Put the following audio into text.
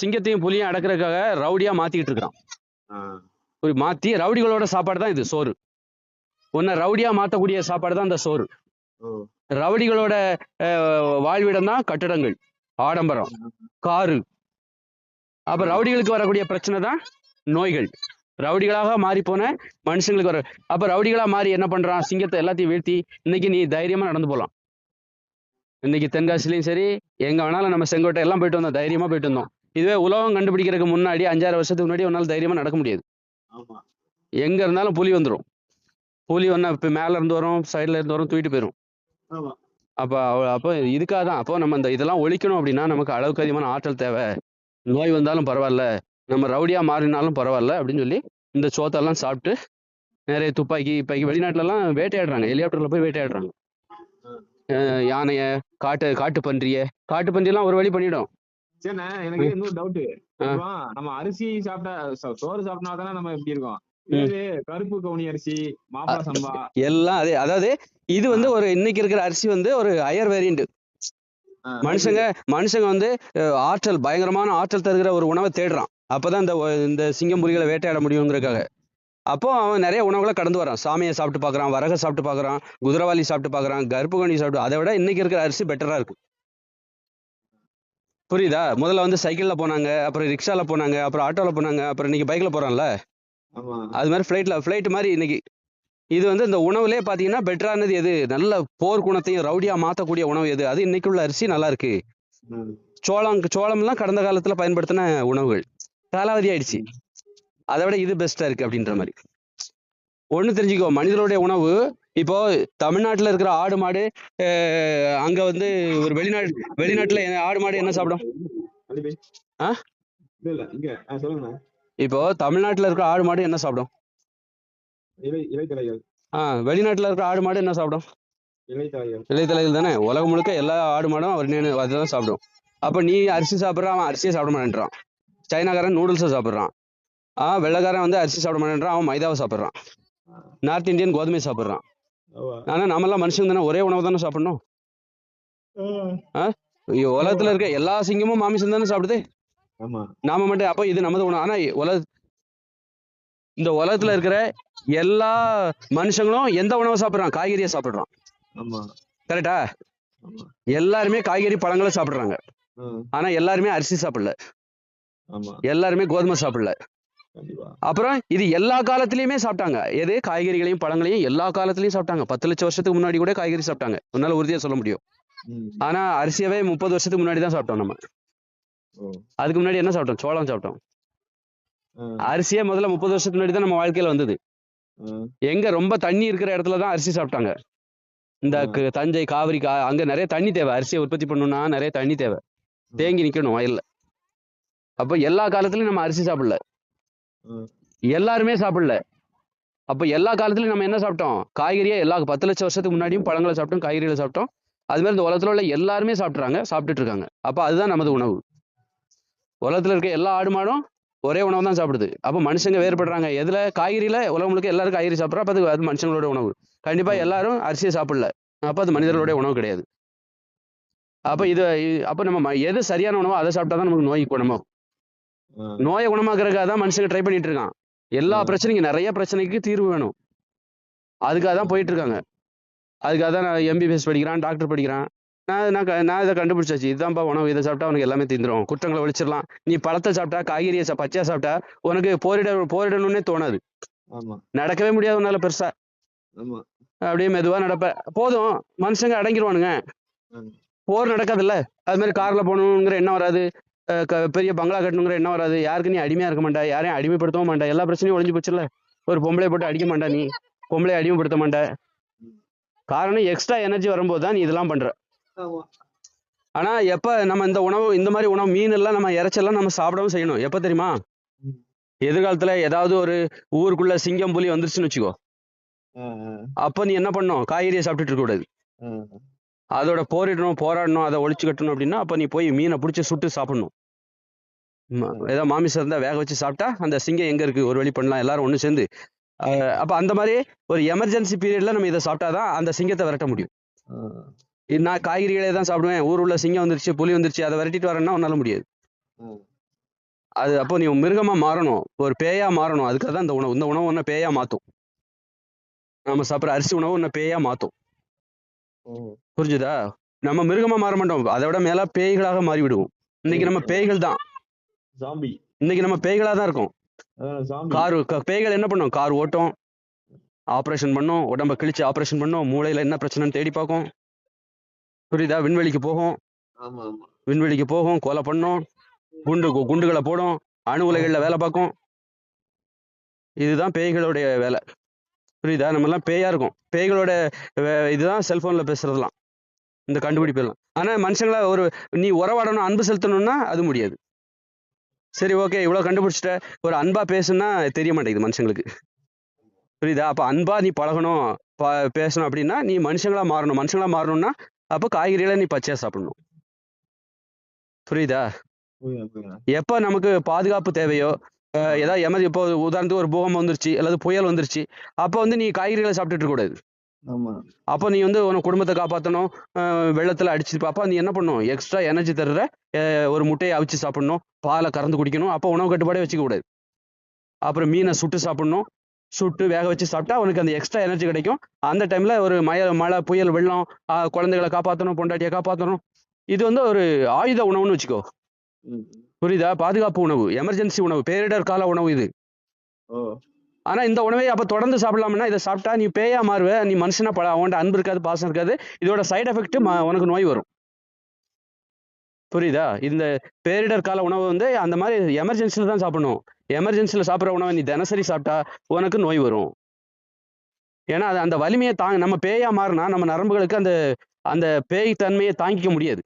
சிங்கத்தையும் புலியும் அடக்குறதுக்காக ரவுடியா மாத்திக்கிட்டு இருக்கிறான். ஒரு மாத்தி ரவுடிகளோட சாப்பாடு தான் இது சோறு. உன்னை ரவுடியா மாத்தக்கூடிய சாப்பாடு தான் இந்த சோறு. ரவுடிகளோட வாழ்விடம் தான் கட்டடங்கள் ஆடம்பரம் காரு. அப்ப ரவுடிகளுக்கு வரக்கூடிய பிரச்சனை தான் நோய்கள். ரவுடிகளாக மாறி போன மனுஷங்களுக்கு வர அப்ப ரவுடிகளா மாறி என்ன பண்றான்? சிங்கத்தை எல்லாத்தையும் வீழ்த்தி இன்னைக்கு நீ தைரியமா நடந்து போலாம். இன்னைக்கு தென்காசிலையும் சரி எங்க வேணாலும் நம்ம செங்கோட்டை எல்லாம் போயிட்டு வந்தோம் தைரியமா போயிட்டு வந்தோம். இதுவே உலகம் கண்டுபிடிக்கிறதுக்கு முன்னாடி அஞ்சாறு வருஷத்துக்கு முன்னாடி உன்னால தைரியமா நடக்க முடியாது. ஆமா. எங்க இருந்தாலும் புலி வந்துடும் புலி வந்தா இப்ப மேல இருந்து வரும் சைடுல இருந்து வரும் தூக்கிட்டு போயிடும் அப்ப அப்போ இதுக்காக தான் அப்போ நம்ம இந்த இதெல்லாம் ஒழிக்கணும் அப்படின்னா நமக்கு அளவுக்கு அதிகமான ஆற்றல் தேவை. நோய் வந்தாலும் பரவாயில்ல. நம்ம ரவுடியா மாறினாலும் பரவாயில்ல அப்படின்னு சொல்லி இந்த சோத்தெல்லாம் சாப்பிட்டு நிறைய துப்பாக்கி இப்ப வெளிநாட்டுல எல்லாம் வேட்டையாடுறாங்க. ஹெலிகாப்டர்ல போய் வேட்டையாடுறாங்க. யானைய காட்டு காட்டு பன்றிய காட்டு பன்றியெல்லாம் ஒரு வழி பண்ணிடும். சரிண்ணே எனக்கு இன்னொரு டவுட். நம்ம அரிசி சாப்பிட்டா சோறு சாப்பிட்டா தானே நம்ம எப்படி இருக்கோம். கருப்பு கவுனி அரிசி மாப்பிள சம்பா. எல்லாம் அதே அதாவது இது வந்து ஒரு இன்னைக்கு இருக்கிற அரிசி வந்து ஒரு ஹையர் வேரியண்ட் ஆ, மனுஷங்க மனுஷங்க வந்து ஆற்றல் பயங்கரமான ஆற்றல் தருகிற ஒரு உணவை தேடுறான். அப்பதான் இந்த இந்த சிங்கம் புலிகளை வேட்டையாட முடியுங்கிறதுக்காக. அப்போ அவன் நிறைய உணவுகளை கடந்து வரான். சாமியை சாப்பிட்டு பார்க்கறான் வரக சாப்பிட்டு பார்க்கறான் குதிரவாளி சாப்பிட்டு பார்க்கறான் கருப்பு கணி சாப்பிட்டு அதை விட இன்னைக்கு இருக்கிற அரிசி பெட்டரா இருக்கு. புரியுதா? முதல்ல வந்து சைக்கிள்ல போனாங்க அப்புறம் ரிக்ஷால போனாங்க அப்புறம் ஆட்டோல போனாங்க அப்புறம் இன்னைக்கு பைக்ல போறான்ல அது மாதிரி ஃப்ளைட்ல ஃப்ளைட் மாதிரி இன்னைக்கு. இது வந்து இந்த உணவுலே பாத்தீங்கன்னா பெட்டரானது எது? நல்ல போர் குணத்தையும் ரவுடியா மாத்தக்கூடிய உணவு எது? அது இன்னைக்கு உள்ள அரிசி நல்லா இருக்கு. சோளம் சோளம்லாம் கடந்த காலத்துல பயன்படுத்தின உணவுகள். காலாவதி ஆயிடுச்சு. அதை விட இது பெஸ்டா இருக்கு அப்படின்ற மாதிரி. ஒண்ணு தெரிஞ்சுக்கோ மனிதனுடைய உணவு இப்போ தமிழ்நாட்டுல இருக்கிற ஆடு மாடு அங்க வந்து ஒரு வெளிநாடு வெளிநாட்டுல ஆடு மாடு என்ன சாப்பிடும்? ஆ? இப்போ தமிழ்நாட்டுல இருக்கிற ஆடு மாடு என்ன சாப்பிடும்? ஆஹ் வெளிநாட்டுல இருக்கிற ஆடு மாடு என்ன சாப்பிடும்? இலைத்தலைகள் தானே. உலகம் முழுக்க எல்லா ஆடு மாடும் அவர் அதுதான் சாப்பிடும். அப்ப நீ அரிசி சாப்பிட்ற அவன் அரிசியை சாப்பிட மாட்டேன்றான். சைனாக்காரன் நூடுல்ஸை சாப்பிட்றான். ஆஹ் வெள்ளக்காரன் வந்து அரிசி சாப்பிட மாட்டேன்றான் அவன் மைதாவை சாப்பிட்றான். நார்த் இந்தியன் கோதுமை சாப்பிட்றான். ஆனா நம்மலாம் மனுஷங்க தானே. ஒரே உணவு தானே சாப்பிடணும். உலகத்துல இருக்க எல்லா சிங்கமும் மாமிசம் தானே சாப்பிடுது? நாம மட்டும் அப்ப இது நமது உணவு. ஆனா உலக இந்த உலகத்துல இருக்கிற எல்லா மனுஷங்களும் எந்த உணவை சாப்பிடுறான் காய்கறியை சாப்பிடுறான். கரெக்டா? எல்லாருமே காய்கறி பழங்களை சாப்பிடுறாங்க. ஆனா எல்லாருமே அரிசி சாப்பிடல. எல்லாருமே கோதுமை சாப்பிடல. அப்புறம் இது எல்லா காலத்திலயுமே சாப்பிட்டாங்க. எது? காய்கறிகளையும் பழங்களையும் எல்லா காலத்திலயும் சாப்பிட்டாங்க. பத்து லட்சம் வருஷத்துக்கு முன்னாடி கூட காய்கறி சாப்பிட்டாங்க. உன்னால உறுதியா சொல்ல முடியும். ஆனா அரிசியவே முப்பது வருஷத்துக்கு முன்னாடி தான் சாப்பிட்டோம் நம்ம. அதுக்கு முன்னாடி என்ன சாப்பிட்டோம்? சோளம் சாப்பிட்டோம். அரிசியே முதல்ல முப்பது வருஷத்துக்கு முன்னாடி தான் நம்ம வாழ்க்கையில வந்தது. எங்க ரொம்ப தண்ணி இருக்கிற இடத்துல தான் அரிசி சாப்பிட்டாங்க. இந்த தஞ்சை காவிரி கா அங்க நிறைய தண்ணி தேவை. அரிசியை உற்பத்தி பண்ணணும்னா நிறைய தண்ணி தேவை. தேங்கி நிக்கணும் வயல்ல. அப்ப எல்லா காலத்துலயும் நம்ம அரிசி சாப்பிடல. எல்லாருமே சாப்பிடல. அப்ப எல்லா காலத்துலயும் நம்ம என்ன சாப்பிட்டோம்? காய்கறியை எல்லா பத்து லட்சம் வருஷத்துக்கு முன்னாடியும் பழங்களை சாப்பிட்டோம் காய்கறிகளை சாப்பிட்டோம். அது மாதிரி இந்த உலகத்துல உள்ள எல்லாருமே சாப்பிட்றாங்க சாப்பிட்டுட்டு இருக்காங்க. அப்ப அதுதான் நமது உணவு. உலகத்துல இருக்க எல்லா ஆடு மாடும் ஒரே உணவு தான் சாப்பிடுது. அப்ப மனுஷங்க வேறுபடுறாங்க. எதுல? காய்கறியில உலகம் முழுக்க எல்லாரும் காய்கறி சாப்பிட்றோம் அப்ப அது மனுஷங்களோட உணவு. கண்டிப்பா எல்லாரும் அரிசியை சாப்பிடல. அப்ப அது மனிதர்களுடைய உணவு கிடையாது. அப்ப இது அப்ப நம்ம எது சரியான உணவோ அதை சாப்பிட்டா தான் நமக்கு நோய் குணமாகும் ஆ, நோயை குணமாக்குறதுக்காக தான் மனுஷங்க ட்ரை பண்ணிட்டு இருக்கான் எல்லா. பிரச்சனைக்கும் நிறைய பிரச்சனைக்கு தீர்வு வேணும். அதுக்காக தான் போயிட்டு இருக்காங்க அதுக்காக தான் நான் எம்பிபிஎஸ் படிக்கிறான் டாக்டர் படிக்கிறான். நான் நான் நான் இதை கண்டுபிடிச்சாச்சு. இதுதான்ப்பா உணவு இதை சாப்பிட்டா உனக்கு எல்லாமே தீந்துரும். குற்றங்களை ஒழிச்சிடலாம். நீ பழத்தை சாப்பிட்டா காய்கறியை பச்சையா சாப்பிட்டா உனக்கு போரிட போரிடணும்னே தோணாது. நடக்கவே முடியாது உன்னால பெருசா. அப்படியே மெதுவா நடப்ப. போதும். மனுஷங்க அடங்கிருவானுங்க. ம். போர் நடக்காதுல்ல. அது மாதிரி கார்ல போகணுங்கிற எண்ணம் வராது. பெரிய பங்களா கட்டணுங்கிற எண்ணம் வராது. யாருக்கு நீ அடிமையா இருக்க மாட்டா? யாரையும் அடிமைப்படுத்தவும் மாட்டா? எல்லா பிரச்சனையும் ஒழிஞ்சு போச்சுல்ல? ஒரு பொம்பளை போட்டு அடிக்க மாட்டா நீ? பொம்பளை அடிமைப்படுத்த மாட்ட? காரணம் எக்ஸ்ட்ரா எனர்ஜி வரும்போது தான் நீ இதெல்லாம் பண்ற. ஆனா எப்ப நம்ம இந்த உணவு இந்த மாதிரி உணவு மீன் எல்லாம் நம்ம இறைச்செல்லாம் நம்ம சாப்பிடவும் செய்யணும். எப்ப தெரியுமா. எதிர்காலத்துல ஏதாவது ஒரு ஊருக்குள்ள சிங்கம் புலி வந்துருச்சுன்னு வச்சுக்கோ. அப்ப நீ என்ன பண்ணணும் காய்கறியை சாப்பிட்டுட்டு இருக்க கூடாது. அதோட போரிடணும் போராடணும் அதை ஒழிச்சு கட்டணும் அப்படின்னா அப்ப நீ போய் மீனை பிடிச்சி சுட்டு சாப்பிடணும். ம- ஏதோ மாமிசம் இருந்தா வேக வச்சு சாப்பிட்டா அந்த சிங்கம் எங்க இருக்கு? ஒரு வழி பண்ணலாம். எல்லாரும் ஒண்ணு சேர்ந்து. அப்ப அந்த மாதிரி ஒரு எமர்ஜென்சி பீரியட்ல நம்ம இதை சாப்பிட்டாதான் அந்த சிங்கத்தை விரட்ட முடியும். நான் காய்கறிகளே தான் சாப்பிடுவேன். ஊர் உள்ள சிங்கம் வந்துருச்சு புலி வந்துருச்சு அதை விரட்டிட்டு வரேன்னா உன்னால முடியாது. அது அப்போ நீ மிருகமா மாறணும். ஒரு பேயா மாறணும். அதுக்காக தான் இந்த உணவு இந்த உணவு ஒன்றை பேயா மாத்தும். நம்ம சாப்பிட்ற அரிசி உணவு ஒன்றை பேயா மாத்தும். புரிஞ்சுதா? நம்ம மிருகமா மாற மாட்டோம். அதை விட மேல பேய்களாக மாறி விடுவோம் இன்னைக்கு நம்ம பேய்கள் தான். ஜாம்பி இன்னைக்கு நம்ம பேய்களா தான் இருக்கோம். கார் பேய்கள் என்ன பண்ணும்? கார் ஓட்டும். ஆப்ரேஷன் பண்ணும். உடம்ப கிழிச்சு ஆப்ரேஷன் பண்ணும். மூளையில என்ன பிரச்சனைன்னு தேடி பார்க்கும். புரியுதா? விண்வெளிக்கு போகும். விண்வெளிக்கு போகும். கொலை பண்ணும். குண்டு குண்டுகளை போடும். அணு உலைகளில் வேலை பார்க்கும். இதுதான் பேய்களுடைய வேலை. புரியுதா? நம்ம எல்லாம் பேயா இருக்கும். பேய்களோட இதுதான் செல்போன்ல பேசுறதெல்லாம். இந்த கண்டுபிடிப்பு எல்லாம் ஆனா மனுஷங்கள ஒரு நீ உறவாடணும் அன்பு செலுத்தணும்னா அது முடியாது. சரி ஓகே இவ்வளோ கண்டுபிடிச்சிட்ட. ஒரு அன்பா பேசுனா தெரிய மாட்டேங்குது மனுஷங்களுக்கு. புரியுதா? அப்ப அன்பா நீ பழகணும் ப- பேசணும் அப்படின்னா நீ மனுஷங்களா மாறணும். மனுஷங்களா மாறணும்னா அப்போ காய்கறிகளை நீ பச்சையா சாப்பிடணும். புரியுதா? எப்போ நமக்கு பாதுகாப்பு தேவையோ ஏதாவது எமர்ஜி இப்போ உதாரணத்துக்கு ஒரு பூகம் வந்துருச்சு அல்லது புயல் வந்துருச்சு அப்போ வந்து நீ காய்கறிகளை சாப்பிட்டுட்டு இருக்க கூடாது. அப்போ நீ வந்து உன் குடும்பத்தை காப்பாற்றணும் வெள்ளத்தில் அடிச்சு பாப்பா நீ என்ன பண்ணணும் எக்ஸ்ட்ரா எனர்ஜி தர்ற ஒரு முட்டையை அவிச்சு சாப்பிடணும். பாலை கறந்து குடிக்கணும். அப்போ உணவு கட்டுப்பாடே வச்சுக்க கூடாது. அப்புறம் மீனை சுட்டு சாப்பிடணும். சுட்டு வேக வச்சு சாப்பிட்டா உனக்கு அந்த எக்ஸ்ட்ரா எனர்ஜி கிடைக்கும். அந்த டைம்ல ஒரு மழை மழை புயல் வெள்ளம் குழந்தைகளை காப்பாற்றணும் பொண்டாட்டியை காப்பாற்றணும் இது வந்து ஒரு ஆயுத உணவுன்னு வச்சுக்கோ. புரியுதா? பாதுகாப்பு உணவு எமர்ஜென்சி உணவு பேரிடர் கால உணவு இது. ஆனால் இந்த உணவை அப்போ தொடர்ந்து சாப்பிடலாம்னா இதை சாப்பிட்டா நீ பேயா மாறுவ நீ மனுஷனா பழ அவன்கிட்ட அன்பு இருக்காது பாசம் இருக்காது. இதோட சைடு எஃபெக்ட் உனக்கு நோய் வரும். புரியுதா? இந்த பேரிடர் கால உணவு வந்து அந்த மாதிரி எமர்ஜென்சியில் தான் சாப்பிடணும். எமர்ஜென்சியில் சாப்பிட்ற உணவை நீ தினசரி சாப்பிட்டா உனக்கு நோய் வரும். ஏன்னா அது அந்த வலிமையை தாங்க நம்ம பேயா மாறினா நம்ம நரம்புகளுக்கு அந்த அந்த பேய் தன்மையை தாங்கிக்க முடியாது.